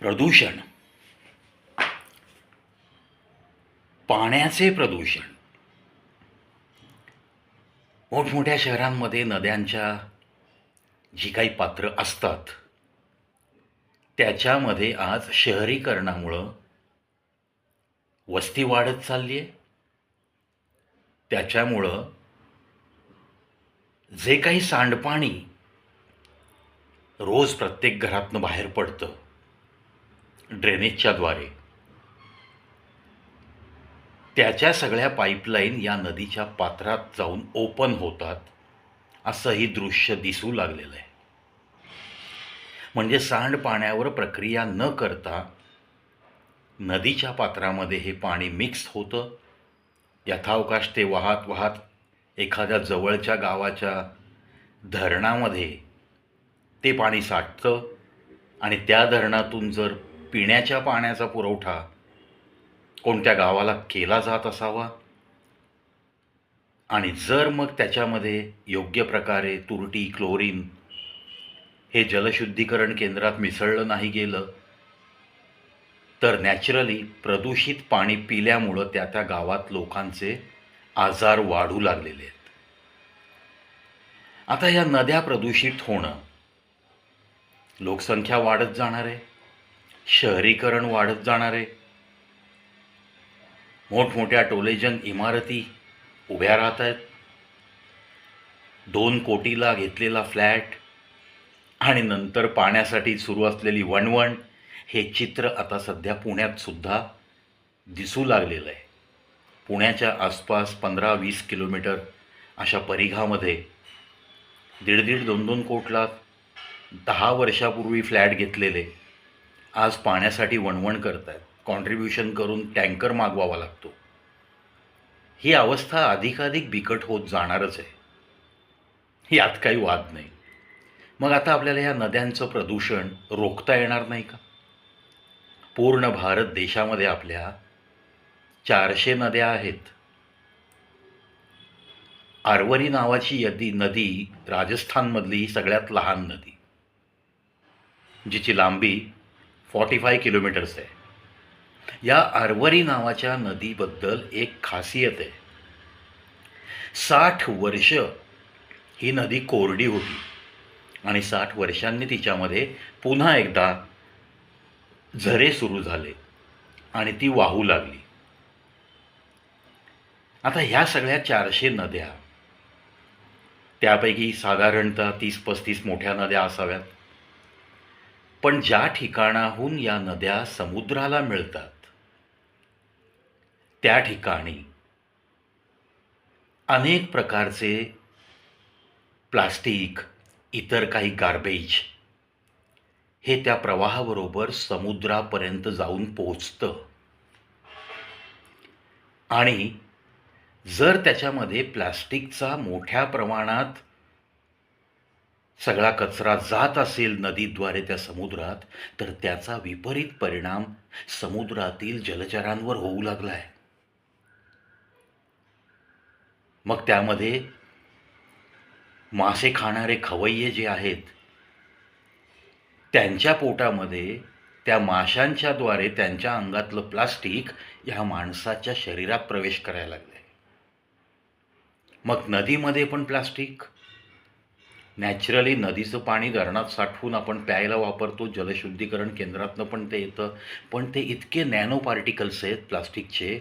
प्रदूषण. पाण्याचे प्रदूषण. मोठमोठ्या शहरांमध्ये नद्यांच्या जी काही पात्र असतात त्याच्यामध्ये आज शहरीकरणामुळं वस्ती वाढत चालली आहे त्याच्यामुळं जे काही सांडपाणी रोज प्रत्येक घरातनं बाहेर पडतं ड्रेनेजच्याद्वारे. त्याच्या सगळ्या पाईपलाईन या नदीच्या पात्रात जाऊन ओपन होतात असंही दृश्य दिसू लागलेलं आहे. म्हणजे सांडपाण्यावर प्रक्रिया न करता नदीच्या पात्रामध्ये हे पाणी मिक्स होतं. यथावकाश ते वाहत वाहत एखाद्या जवळच्या गावाच्या धरणामध्ये ते पाणी साठतं आणि त्या धरणातून जर पिण्याच्या पाण्याचा पुरवठा कोणत्या गावाला केला जात असावा? आणि जर मग त्याच्यामध्ये योग्य प्रकारे तुरटी क्लोरीन हे जलशुद्धीकरण केंद्रात मिसळलं नाही गेलं तर नॅचरली प्रदूषित पाणी पिल्यामुळं त्या त्या गावात लोकांचे आजार वाढू लागलेले आहेत. आता या नद्या प्रदूषित होणं लोकसंख्या वाढत जाणार आहे. शहरीकरण वाढत जाणार. आहे मोठमोठ्या टोलेजन इमारती उभ्या राहत आहेत दोन कोटीला घेतलेला फ्लॅट आणि नंतर पाण्यासाठी सुरू असलेली वणवण हे चित्र आता सध्या पुण्यात सुद्धा दिसू लागलेलं आहे. पुण्याच्या आसपास पंधरा वीस किलोमीटर अशा परिघामध्ये दीड दीड दोन दोन कोटला दहा वर्षापूर्वी फ्लॅट घेतलेले आज पाण्यासाठी वणवण करत आहेत कॉन्ट्रीब्युशन करून टँकर मागवावा लागतो. ही अवस्था अधिकाधिक बिकट होत जाणारच आहे. यात काही वाद नाही. मग आता आपल्याला ह्या नद्यांचं प्रदूषण रोखता येणार नाही का? पूर्ण भारत देशामध्ये आपल्या चारशे नद्या आहेत. आरवरी नावाची यदी नदी राजस्थानमधली ही सगळ्यात लहान नदी जिची लांबी फॉर्टी फाय किलोमीटर्स आहे. या आरवरी नावाच्या नदीबद्दल एक खासियत आहे. साठ वर्ष ही नदी कोरडी होती आणि साठ वर्षांनी तिच्यामध्ये पुन्हा एकदा झरे सुरू झाले आणि ती वाहू लागली. आता ह्या सगळ्या चारशे नद्या त्यापैकी साधारणतः तीस पस्तीस मोठ्या नद्या असाव्यात. पण ज्या ठिकाणाहून या नद्या समुद्राला मिळतात त्या ठिकाणी अनेक प्रकारचे प्लास्टिक इतर काही गार्बेज हे त्या प्रवाहाबरोबर समुद्रापर्यंत जाऊन पोचतं आणि जर त्याच्यामध्ये प्लास्टिकचा मोठ्या प्रमाणात सगळा कचरा जात असेल नदीद्वारे त्या समुद्रात तर त्याचा विपरीत परिणाम समुद्रातील जलचरांवर होऊ लागला आहे मग त्यामध्ये मासे खाणारे खवय्ये जे आहेत त्यांच्या पोटामध्ये त्या माशांच्याद्वारे त्यांच्या अंगातलं प्लास्टिक ह्या माणसाच्या शरीरात प्रवेश करायला लागलं आहे मग नदीमध्ये पण प्लास्टिक नॅचरली नदीचं पाणी धरणात साठवून आपण प्यायला वापरतो जलशुद्धीकरण केंद्रातनं पण ते येतं. पण ते इतके नॅनो पार्टिकल्स आहेत प्लास्टिकचे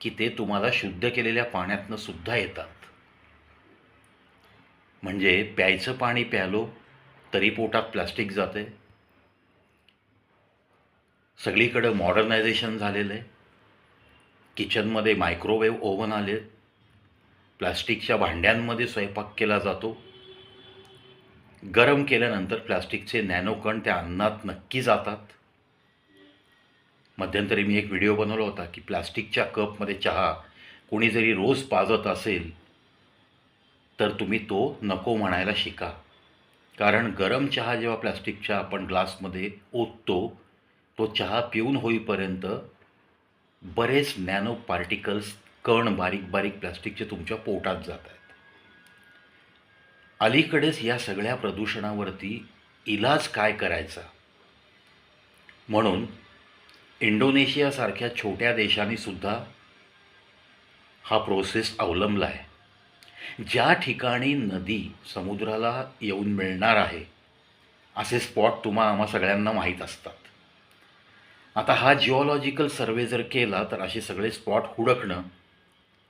की ते तुम्हाला शुद्ध केलेल्या पाण्यातनं सुद्धा येतात. म्हणजे प्यायचं पाणी प्यालो तरी पोटात प्लास्टिक जाते सगळीकडं मॉडर्नायझेशन झालेलं आहे. किचनमध्ये मायक्रोवेव्ह ओव्हन आले. प्लास्टिकच्या भांड्यांमध्ये स्वयंपाक केला जातो. गरम केल्यानंतर प्लास्टिकचे नॅनोकण त्या अन्नात नक्की जातात. मध्यंतरी मी एक व्हिडिओ बनवला होता की प्लास्टिकच्या कपमध्ये चहा कोणी जरी रोज पाजत असेल तर तुम्ही तो नको म्हणायला शिका. कारण गरम चहा जेव्हा प्लास्टिकच्या आपण ग्लासमध्ये ओततो तो चहा पिऊन होईपर्यंत बरेच नॅनो पार्टिकल्स कण बारीक बारीक प्लास्टिकचे तुमच्या पोटात जात आहेत अलीकडेच या सगळ्या प्रदूषणावरती इलाज काय करायचा? म्हणून इंडोनेशियासारख्या छोट्या देशांनी सुद्धा हा प्रोसेस अवलंबला आहे ज्या ठिकाणी नदी समुद्राला येऊन मिळणार आहे असे स्पॉट तुम्हा आम्हा सगळ्यांना माहीत असतात. आता हा जिओलॉजिकल सर्वे जर केला तर असे सगळे स्पॉट हुडकणं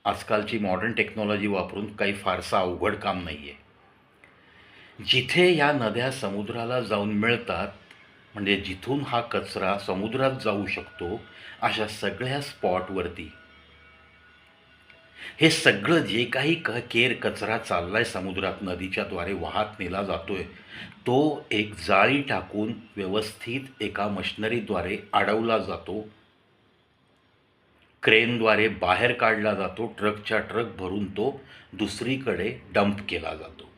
आजकालची मॉडर्न टेक्नॉलॉजी वापरून काही फारसं अवघड काम नाही आहे जिथे या नद्या समुद्राला जाऊन मिळतात म्हणजे जिथून हा कचरा समुद्रात जाऊ शकतो अशा सगळ्या स्पॉटवरती. हे सगळं जे काही क केर कचरा चाललाय समुद्रात नदीच्याद्वारे वाहत नेला जातोय तो एक जाळी टाकून व्यवस्थित एका मशनरीद्वारे अडवला जातो. क्रेनद्वारे बाहेर काढला जातो ट्रकच्या ट्रक भरून तो दुसरीकडे डंप केला जातो.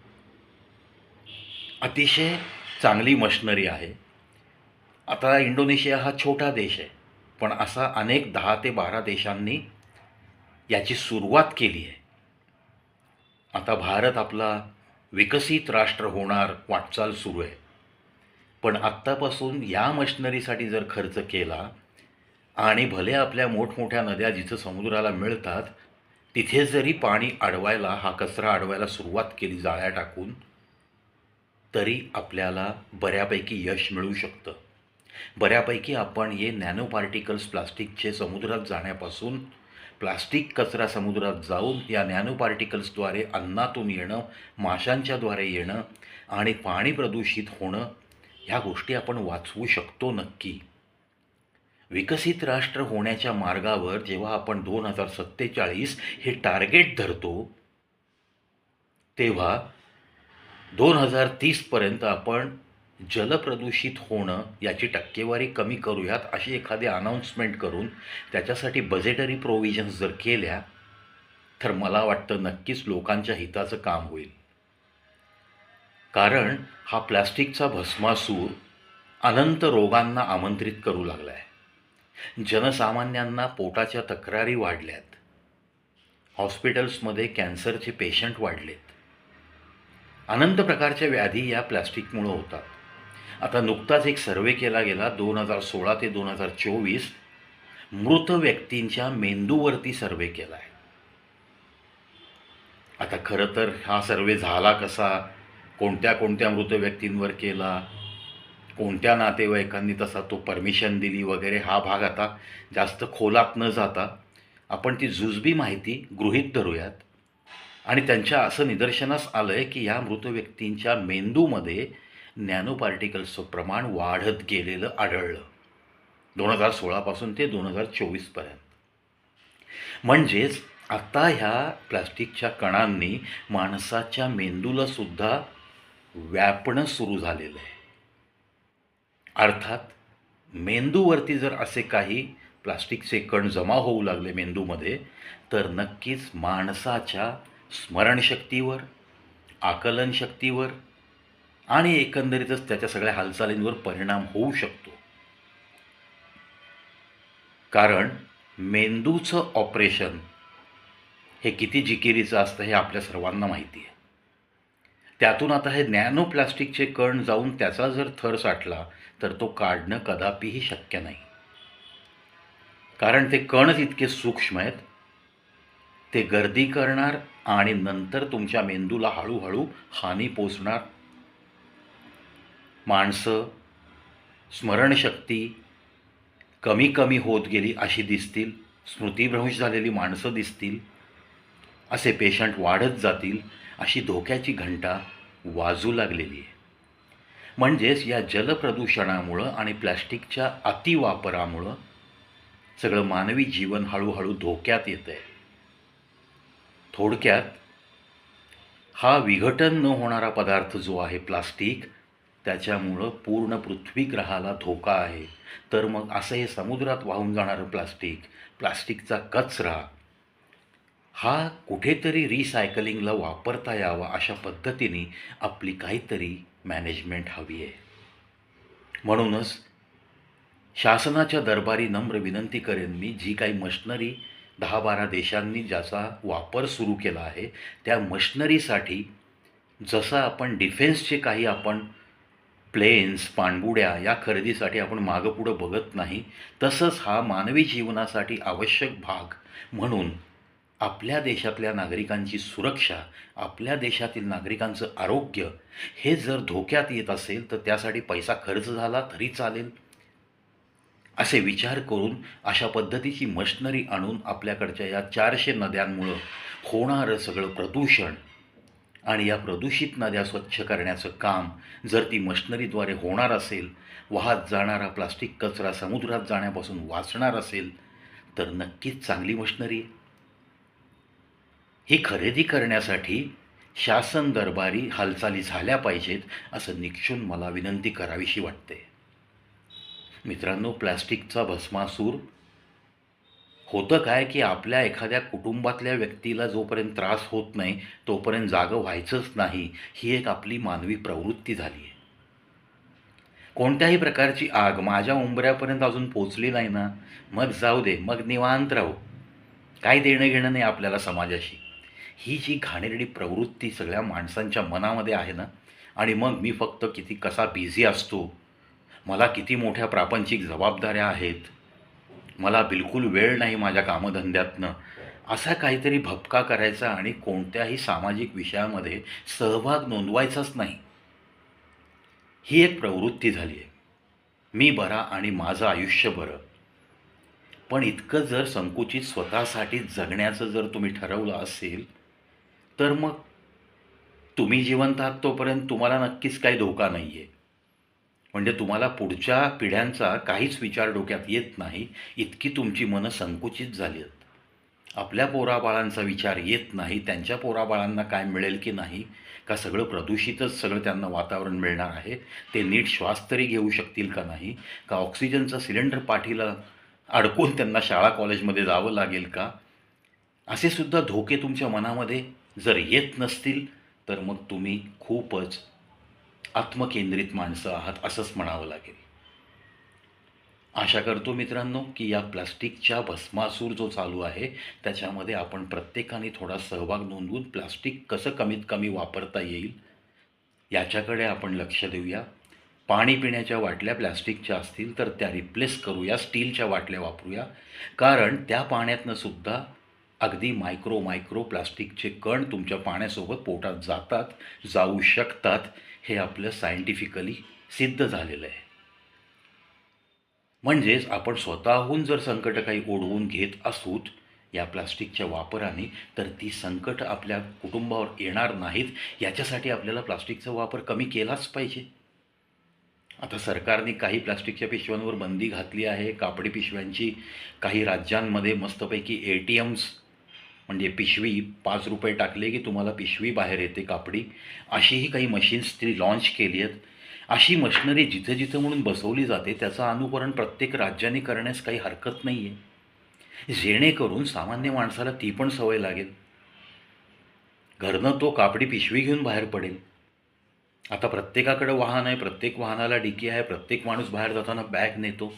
अतिशय चांगली मशनरी आहे. आता इंडोनेशिया हा छोटा देश आहे पण असा अनेक दहा ते बारा देशांनी याची सुरुवात केली आहे. आता भारत आपला विकसित राष्ट्र होणार वाटचाल सुरू आहे. पण आत्तापासून या मशनरीसाठी जर खर्च केला आणि भले आपल्या मोठमोठ्या नद्या जिथं समुद्राला मिळतात तिथे जरी पाणी अडवायला हा कचरा अडवायला सुरुवात केली जाळ्या टाकून तरी आपल्याला बऱ्यापैकी यश मिळू शकतं. बऱ्यापैकी आपण हे नॅनो पार्टिकल्स प्लास्टिकचे समुद्रात जाण्यापासून प्लास्टिक कचरा समुद्रात जाऊन या नॅनो पार्टिकल्सद्वारे अन्नातून येणं माशांच्याद्वारे येणं आणि पाणी प्रदूषित होणं ह्या गोष्टी आपण वाचवू शकतो नक्की. विकसित राष्ट्र होण्याच्या मार्गावर जेव्हा आपण दोन हजार सत्तेचाळीस हे टार्गेट धरतो तेव्हा दोन हजार तीसपर्यंत आपण जलप्रदूषित होणं याची टक्केवारी कमी करूयात अशी एखादी अनाऊन्समेंट करून त्याच्यासाठी बजेटरी प्रोव्हिजन्स जर केल्या तर मला वाटतं नक्कीच लोकांच्या हिताचं काम होईल. कारण हा प्लॅस्टिकचा भस्मासूर अनंत रोगांना आमंत्रित करू लागला आहे जनसामान्यांना पोटाच्या तक्रारी वाढल्यात. हॉस्पिटल्समध्ये कॅन्सरचे पेशंट वाढलेत. अनंत प्रकारच्या व्याधी या प्लॅस्टिकमुळं होतात. आता नुकताच एक सर्वे केला गेला दोन हजार सोळा ते दोन हजार चोवीस मृत व्यक्तींच्या मेंदूवरती सर्वे केला आहे. आता खरं तर हा सर्वे झाला कसा? कोणत्या कोणत्या मृत व्यक्तींवर केला? कोणत्या नातेवाईकांनी तसा तो परमिशन दिली वगैरे? हा भाग आता जास्त खोलात न जाता आपण ती जुजबी माहिती गृहीत धरूयात. आणि त्यांच्या असं निदर्शनास आलं आहे की या मृत व्यक्तींच्या मेंदूमध्ये नॅनो पार्टिकल्सचं प्रमाण वाढत गेलेलं आढळलं. दोन हजार सोळापासून ते दोन हजार चोवीसपर्यंत. म्हणजेच आता ह्या प्लास्टिकच्या कणांनी माणसाच्या मेंदूलासुद्धा व्यापणं सुरू झालेलं आहे. अर्थात मेंदूवरती जर असे काही प्लास्टिकचे कण जमा होऊ लागले मेंदूमध्ये तर नक्कीच माणसाच्या स्मरणशक्तीवर आकलनशक्तीवर आणि एकंदरीतच त्याच्या सगळ्या हालचालींवर परिणाम होऊ शकतो. कारण मेंदूचं ऑपरेशन हे किती जिकिरीचं असतं हे आपल्या सर्वांना माहिती आहे. त्यातून आता हे नॅनो प्लास्टिकचे कण जाऊन त्याचा जर थर साठला तर तो काढणं कदापिही शक्य नाही. कारण ते कणच इतके सूक्ष्म आहेत ते गर्दी करणार आणि नंतर तुमच्या मेंदूला हळूहळू हानी पोचणार माणसं स्मरणशक्ती कमी कमी होत गेली अशी दिसतील. स्मृतिभ्रंश झालेली माणसं दिसतील. असे पेशंट वाढत जातील अशी धोक्याची घंटा वाजू लागलेली आहे. म्हणजेच या जलप्रदूषणामुळं आणि प्लॅस्टिकच्या अतिवापरामुळं सगळं मानवी जीवन हळूहळू धोक्यात येतं आहे थोडक्यात हा विघटन न होणारा पदार्थ जो आहे प्लास्टिक त्याच्यामुळं पूर्ण पृथ्वी ग्रहाला धोका आहे. तर मग असं हे समुद्रात वाहून जाणारं प्लास्टिक प्लास्टिकचा कचरा हा कुठेतरी रिसायकलिंगला वापरता यावा अशा पद्धतीने आपली काहीतरी मॅनेजमेंट हवी आहे. म्हणूनच शासनाच्या दरबारी नम्र विनंती करेन मी जी काही मशनरी दहा बारा देशांनी ज्याचा वापर सुरू केला आहे त्या मशनरीसाठी जसं आपण डिफेन्सचे काही आपण प्लेन्स पाणबुड्या या खरेदीसाठी आपण मागं पुढं बघत नाही तसंच हा मानवी जीवनासाठी आवश्यक भाग म्हणून आपल्या देशातल्या नागरिकांची सुरक्षा आपल्या देशातील नागरिकांचं आरोग्य हे जर धोक्यात येत असेल तर त्यासाठी पैसा खर्च झाला तरी चालेल. असे विचार करून अशा पद्धतीची मशनरी आणून आपल्याकडच्या या चारशे नद्यांमुळं होणारं सगळं प्रदूषण आणि या प्रदूषित नद्या स्वच्छ करण्याचं काम जर ती मशनरीद्वारे होणार असेल वाहत जाणारा प्लास्टिक कचरा समुद्रात जाण्यापासून वाचणार असेल तर नक्कीच चांगली मशनरी ही खरेदी करण्यासाठी शासन दरबारी हालचाली झाल्या पाहिजेत असं निक्षून मला विनंती करावीशी वाटते. मित्रांनो प्लॅस्टिकचा भस्मासूर होतं काय की आपल्या एखाद्या कुटुंबातल्या व्यक्तीला जोपर्यंत त्रास होत नाही तोपर्यंत जागं व्हायचंच नाही ही एक आपली मानवी प्रवृत्ती झाली आहे. कोणत्याही प्रकारची आग माझ्या उंबऱ्यापर्यंत अजून पोचली नाही ना? मग जाऊ दे मग निवांत राहू. काय देणं घेणं नाही आपल्याला समाजाशी. ही जी घाणेरडी प्रवृत्ती सगळ्या माणसांच्या मनामध्ये आहे ना? आणि मग मी फक्त किती कसा बिझी असतो मला किती मोठ्या प्रापंचिक जबाबदाऱ्या आहेत. मला बिलकुल वेळ नाही माझ्या कामधंद्यातनं. असा काहीतरी भपका करायचा आणि कोणत्याही सामाजिक विषयामध्ये सहभाग नोंदवायचाच नाही. ही एक प्रवृत्ती झाली आहे. मी बरा आणि माझं आयुष्य बरं. पण इतकं जर संकुचित स्वतःसाठी जगण्याचं जर तुम्ही ठरवलं असेल तर मग तुम्ही जिवंत आहात तोपर्यंत तुम्हाला नक्कीच काही धोका नाही आहे म्हणजे तुम्हाला पुढच्या पिढ्यांचा काहीच विचार डोक्यात येत नाही इतकी तुमची मनं संकुचित झाली आहेत आपल्या पोराबाळांचा विचार येत नाही त्यांच्या पोराबाळांना काय मिळेल की नाही का सगळं प्रदूषितच सगळं त्यांना वातावरण मिळणार आहे ते नीट श्वास तरी घेऊ शकतील का नाही का ऑक्सिजनचा सिलेंडर पाठीला अडकून त्यांना शाळा कॉलेजमध्ये जावं लागेल का? असे सुद्धा धोके तुमच्या मनामध्ये जर येत नसतील तर मग तुम्ही खूपच आत्मकेंद्रित माणसं आहात असंच म्हणावं लागेल. आशा करतो मित्रांनो की या प्लास्टिकच्या भस्मासूर जो चालू आहे त्याच्यामध्ये आपण प्रत्येकाने थोडा सहभाग नोंदवून प्लास्टिक कसं कमीत कमी वापरता येईल याच्याकडे आपण लक्ष देऊया. पाणी पिण्याच्या बाटल्या प्लॅस्टिकच्या असतील तर त्या रिप्लेस करूया स्टीलच्या वाटल्या वापरूया. कारण त्या पाण्यातनं सुद्धा अगदी मायक्रो मायक्रो प्लास्टिकचे कण तुमच्या पाण्यासोबत पोटात जातात जाऊ शकतात. हे आपलं सायंटिफिकली सिद्ध झालेलं आहे. म्हणजेच आपण स्वतःहून जर संकट काही ओढवून घेत असूत या प्लास्टिकच्या वापराने तर ती संकट आपल्या कुटुंबावर येणार नाहीत. याच्यासाठी आपल्याला प्लास्टिकचा वापर कमी केलाच पाहिजे. आता सरकारने काही प्लास्टिकच्या पिशव्यांवर बंदी घातली आहे. कापडी पिशव्यांची काही राज्यांमध्ये मस्तपैकी ए टी एम्स म्हणजे पिशवी पाच रुपये टाकले की तुम्हाला पिशवी बाहेर येते कापडी. अशीही काही मशीन्स ती लॉन्च केली आहेत. अशी मशिनरी जिथं जिथं म्हणून बसवली जाते त्याचं अनुकरण प्रत्येक राज्याने करण्यास काही हरकत नाही आहे जेणेकरून सामान्य माणसाला ती पण सवय लागेल. घरनं तो कापडी पिशवी घेऊन बाहेर पडेल. आता प्रत्येकाकडं वाहन आहे प्रत्येक वाहनाला डिकी आहे प्रत्येक माणूस बाहेर जाताना बॅग नेतो.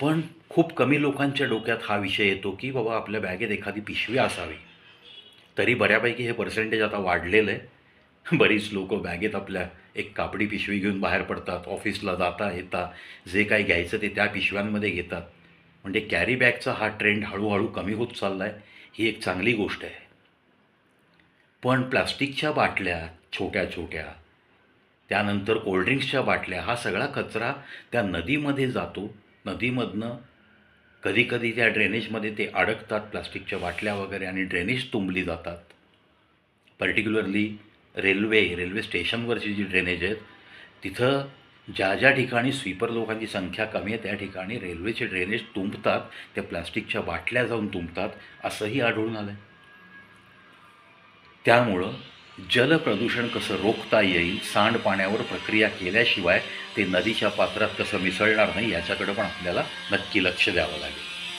पण खूप कमी लोकांच्या डोक्यात हा विषय येतो की बाबा आपल्या बॅगेत एखादी पिशवी असावी. तरी बऱ्यापैकी हे पर्सेंटेज आता वाढलेलं आहे. बरीच लोक बॅगेत आपल्या एक कापडी पिशवी घेऊन बाहेर पडतात ऑफिसला जाता येता जे काही घ्यायचं ते त्या पिशव्यांमध्ये घेतात. म्हणजे कॅरी बॅगचा हा ट्रेंड हळूहळू कमी होत चालला आहे ही एक चांगली गोष्ट आहे. पण प्लास्टिकच्या बाटल्या छोट्या छोट्या त्यानंतर कोल्ड्रिंक्सच्या बाटल्या हा सगळा कचरा त्या नदीमध्ये जातो. नदीमधनं कधीकधी त्या ड्रेनेजमध्ये ते अडकतात प्लास्टिकच्या बाटल्या वगैरे आणि ड्रेनेज तुंबली जातात. पर्टिक्युलरली रेल्वे रेल्वे स्टेशनवरची जी ड्रेनेज आहेत तिथं ज्या ज्या ठिकाणी स्वीपर लोकांची संख्या कमी आहे त्या ठिकाणी रेल्वेचे ड्रेनेज तुंबतात त्या प्लास्टिकच्या बाटल्या जाऊन तुंबतात असंही आढळून आलं आहे त्यामुळं जलप्रदूषण कसं रोखता येईल सांडपाण्यावर प्रक्रिया केल्याशिवाय ते नदीच्या पात्रात कसं मिसळणार नाही याच्याकडं पण आपल्याला नक्की लक्ष द्यावं लागेल.